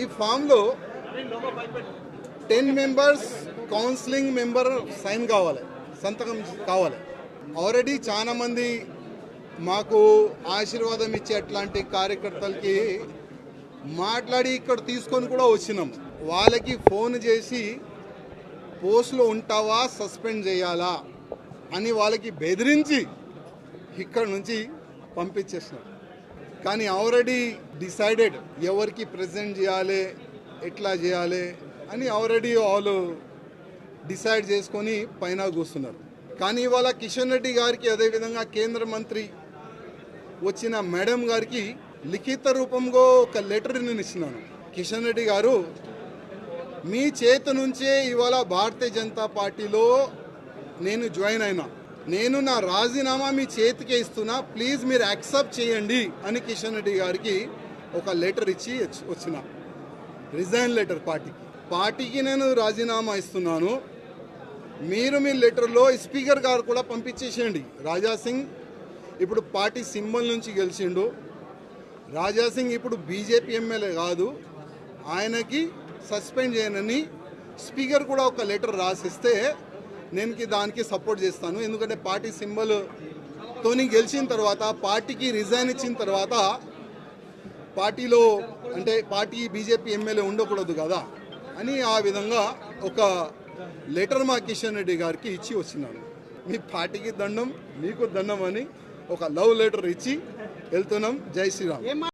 ఈ ఫామ్లో ten members counselling member sign కావాలి సంతకం కావాలి. ఆల్రెడీ చాలామంది మాకు ఆశీర్వాదం ఇచ్చే అట్లాంటి కార్యకర్తలకి మాట్లాడి ఇక్కడ తీసుకొని కూడా వచ్చినాం. వాళ్ళకి ఫోన్ చేసి పోస్ట్లో ఉంటావా సస్పెండ్ చేయాలా అని వాళ్ళకి బెదిరించి ఇక్కడ నుంచి పంపించేసినారు కానీ ఆల్రెడీ డిసైడెడ్ ఎవరికి ప్రజెంట్ చేయాలి ఎట్లా చేయాలి అని ఆల్రెడీ వాళ్ళు డిసైడ్ చేసుకొని పైన కూస్తున్నారు కానీ ఇవాళ కిషన్ రెడ్డి గారికి అదేవిధంగా కేంద్ర మంత్రి వచ్చిన మేడం గారికి లిఖిత రూపంలో ఒక లెటర్ నేను ఇస్తున్నాను. కిషన్ రెడ్డి గారు మీ చేతి నుంచే ఇవాళ భారతీయ జనతా పార్టీలో నేను జాయిన్ అయినా నేను నా రాజీనామా మీ చేతికే ఇస్తున్నా ప్లీజ్ మీరు యాక్సెప్ట్ చేయండి అని కిషన్ రెడ్డి గారికి ఒక లెటర్ ఇచ్చి వచ్చి- వచ్చిన. రిజైన్ లెటర్ పార్టీకి. పార్టీకి నేను రాజీనామా ఇస్తున్నాను. మీరు మీ లెటర్లో స్పీకర్ గారు కూడా పంపించేసేయండి. రాజా సింగ్ ఇప్పుడు పార్టీ సింబల్ నుంచి గెలిచిండు. రాజా సింగ్ ఇప్పుడు బీజేపీ ఎమ్మెల్యే కాదు. ఆయనకి సస్పెండ్ చేయనని స్పీకర్ కూడా ఒక లెటర్ రాసిస్తే నేనుకి దానికి సపోర్ట్ చేస్తాను. ఎందుకంటే పార్టీ సింబల్ తోని గెలిచిన తర్వాత పార్టీకి రిజైన్ ఇచ్చిన తర్వాత పార్టీలో అంటే పార్టీ బీజేపీ ఎమ్మెల్యే ఉండకూడదు కదా అని ఆ విధంగా ఒక లెటర్ మా కిషన్ రెడ్డి గారికి ఇచ్చి వచ్చినాను. మీ పార్టీకి దండం మీకు దండం అని ఒక లవ్ లెటర్ ఇచ్చి వెళ్తున్నాం. జై శ్రీరామ్.